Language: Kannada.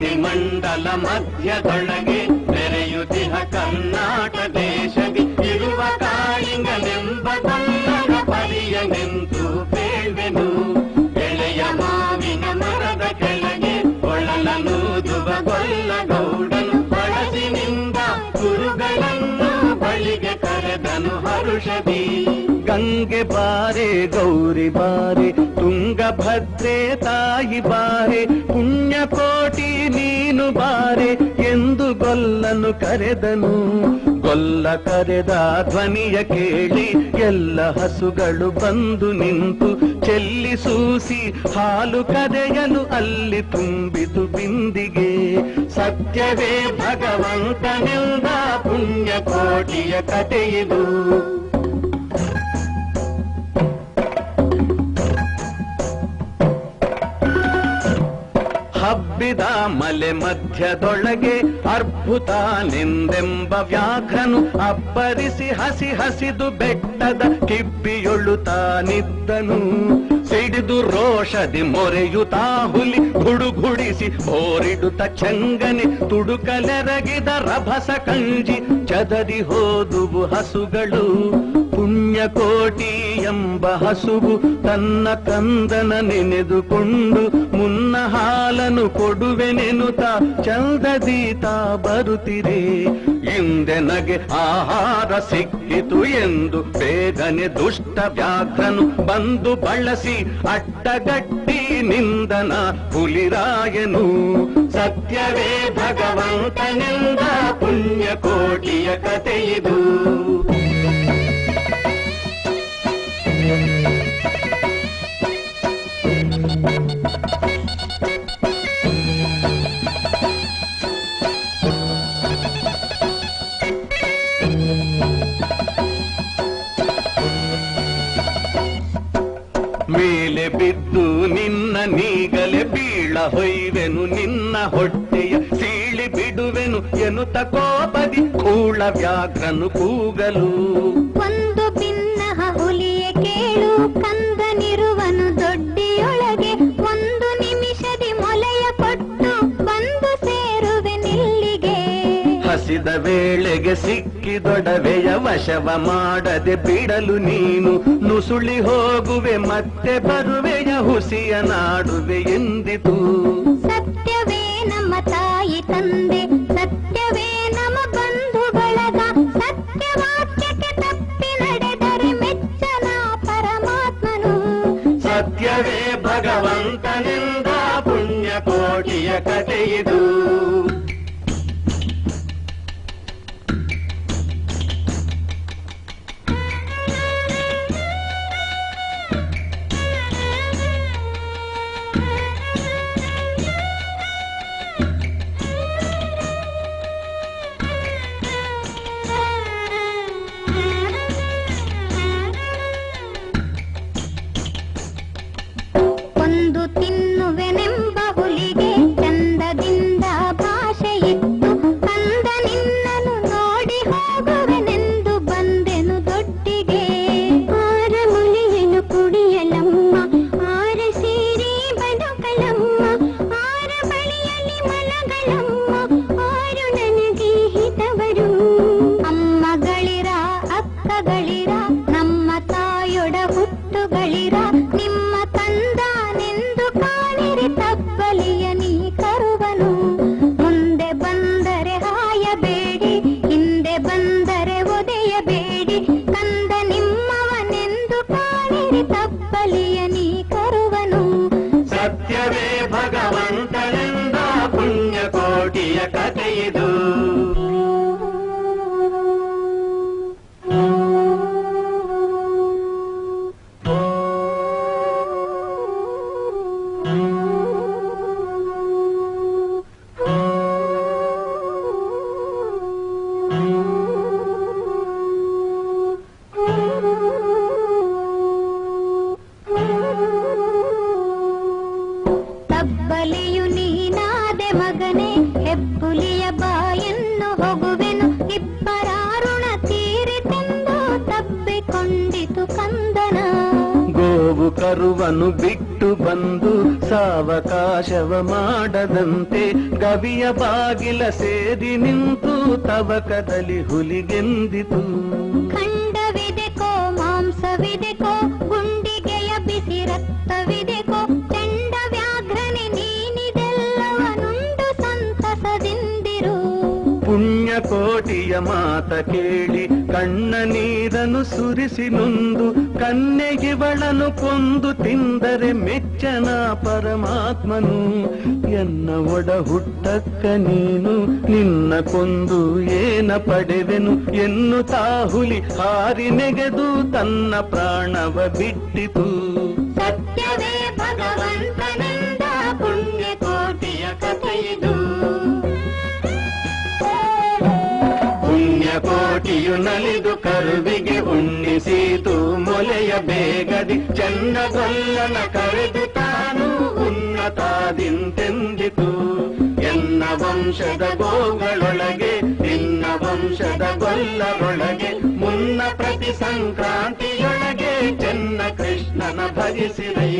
ಮಂಡಲ ಮಧ್ಯದೊಳಗೆ ನೆರೆಯುತಿಹ ಕರ್ನಾಟ ದೇಶದಿ ಇರುವ ಕಾಳಿಂಗನೆಂಬ ಕನ್ನಡ ಪರಿಯ ನಿಂತು ಬೇಳ್ವೆನು. ಎಳೆಯ ಮಾವಿನ ಮರದ ಕೆಳಗೆ ಒಳಲನೂದುವ ಗೊಲ್ಲ ಗೌಡನು ಬಳಸಿನಿಂದ ಗುರುಗಳನ್ನು ಬಳಿಗೆ ಕರೆದನು ಹರುಷದಿ. ಗಂಗೆ ಬಾರೆ, ಗೌರಿ ಬಾರೆ, ತುಂಗಭದ್ರೆ ತಾಯಿ ಬಾರೆ ಪುಣ್ಯ ಕೋಟಿ ನೀನು ಬಾರೆ ಎಂದು ಗೊಲ್ಲನು ಕರೆದನು. ಗೊಲ್ಲ ಕರೆದ ಧ್ವನಿಯ ಕೇಳಿ ಎಲ್ಲ ಹಸುಗಳು ಬಂದು ನಿಂತು ಚೆಲ್ಲಿ ಸೂಸಿ ಹಾಲು ಕದೆಯಲು ಅಲ್ಲಿ ತುಂಬಿತು ಬಿಂದಿಗೆ. ಸತ್ಯವೇ ಭಗವಂತನೆಂದ ಪುಣ್ಯ ಕೋಟಿಯ ಕಥೆಯಿದು. ಹಬ್ಬಿದ ಮಲೆ ಮಧ್ಯದೊಳಗೆ ಅರ್ಭುತ ನಿಂದೆಂಬ ವ್ಯಾಘ್ರನು ಅಬ್ಬರಿಸಿ ಹಸಿ ಹಸಿದು ಬೆಟ್ಟದ ಕಿಬ್ಬಿಯೊಳ್ಳುತ್ತಾನಿದ್ದನು ಸಿಡಿದು ರೋಷದಿ ಮೊರೆಯುತ್ತಾ ಹುಲಿ ಗುಡುಗುಡಿಸಿ ಹೋರಿಡುತ್ತ ಚಂಗನೆ ತುಡುಕಲೆರಗಿದ ರಭಸ ಕಂಜಿ ಚದರಿ ಹೋದುವು ಹಸುಗಳು. ಪುಣ್ಯಕೋಟಿ ಎಂಬ ಹಸುವು ತನ್ನ ಕಂದನ ನೆನೆದುಕೊಂಡು ಮುನ್ನ ಹಾಲನು ಕೊಡುವೆನೆನುತ ಚಂದದೀತ ಬರುತ್ತಿರೆ ಹಿಂದೆ ನಗೆ ಆಹಾರ ಸಿಕ್ಕಿತು ಎಂದು ಬೇಗನೆ ದುಷ್ಟ ವ್ಯಾಘ್ರನು ಬಂದು ಬಳಸಿ, ಅಟ್ಟಗಟ್ಟಿ ನಿಂದನ ಹುಲಿರಾಯನು, ಸತ್ಯವೇ ಭಗವಂತನಿಂದ ಪುಣ್ಯಕೋಟಿಯ ಕಥೆಯಿದು ಮೇಲೆ ಬಿದ್ದು ನಿನ್ನ ನೀಗಲೆ ಬೀಳ ಹೊಯ್ವೆನು ನಿನ್ನ ಹೊಟ್ಟೆಯ ಸೀಳಿ ಬಿಡುವೆನು ಎನ್ನುತ್ತ ಕೋಪದಿ ಕೂಳ ವ್ಯಾಘ್ರನು ಕೂಗಲು ವೇಳೆಗೆ ಸಿಕ್ಕಿದೊಡವೆಯ ವಶವ ಮಾಡದೆ ಬಿಡಲು ನೀನು ನುಸುಳಿ ಹೋಗುವೆ ಮತ್ತೆ ಬರುವೆಯ ಹುಸಿಯ ನಾಡುವೆ ಎಂದಿತು. ಸತ್ಯವೇ ನಮ್ಮ ತಾಯಿ ತಂದೆ ಸತ್ಯವೇ ನಮ್ಮ ಬಂಧು ಬಳಗ ಸತ್ಯವಾಕ್ಯಕ್ಕೆ ತಪ್ಪಿ ನಡೆದರೆ ಮೆಚ್ಚನ ಪರಮಾತ್ಮನು. ಸತ್ಯವೇ ಭಗವಂತನಿಂದ ಪುಣ್ಯಕೋಟಿಯ ಕಥೆಯಿದು ಕರುವನು ಬಿಟ್ಟು ಬಂದು ಸಾವಕಾಶವ ಮಾಡದಂತೆ ಗವಿಯ ಬಾಗಿಲ ಸೇರಿ ನಿಂತು ತವಕದಲ್ಲಿ ಹುಲಿಗೆಂದಿತು. ಕೋಟಿಯ ಮಾತ ಕೇಳಿ, ಕಣ್ಣ ನೀರನ್ನು ಸುರಿಸಿ ನೊಂದು ಕನ್ನೆಗಿವಳನು ಕೊಂದು ತಿಂದರೆ ಮೆಚ್ಚನ ಪರಮಾತ್ಮನು. ಎನ್ನ ಒಡ ಹುಟ್ಟಕ್ಕ ನೀನು, ನಿನ್ನ ಕೊಂದು ಏನ ಪಡೆವೆನು? ಎನ್ನು ತಾಹುಲಿ ಹಾರಿ ನೆಗೆದು, ತನ್ನ ಪ್ರಾಣವ ಬಿಟ್ಟಿತು. ಸತ್ಯವೇ ಭಗವಂತನೆಂದ ಪುಣ್ಯಕೋಟಿಯು ನಲಿದು ಕರುವಿಗೆ ಉಣ್ಣಿಸೀತು. ಮೊಲೆಯ ಬೇಗದಿ ಚನ್ನಗೊಲ್ಲನ ಕರೆದು ತಾನು ಉನ್ನತಾದಿಂತೆಂದಿತು. ಎನ್ನ ವಂಶದ ಗೋಗಳೊಳಗೆ, ನಿನ್ನ ವಂಶದ ಗೊಲ್ಲರೊಳಗೆ, ಮುನ್ನ ಪ್ರತಿ ಸಂಕ್ರಾಂತಿಯೊಳಗೆ ಚೆನ್ನ ಕೃಷ್ಣನ ಭಜಿಸಿರೈ.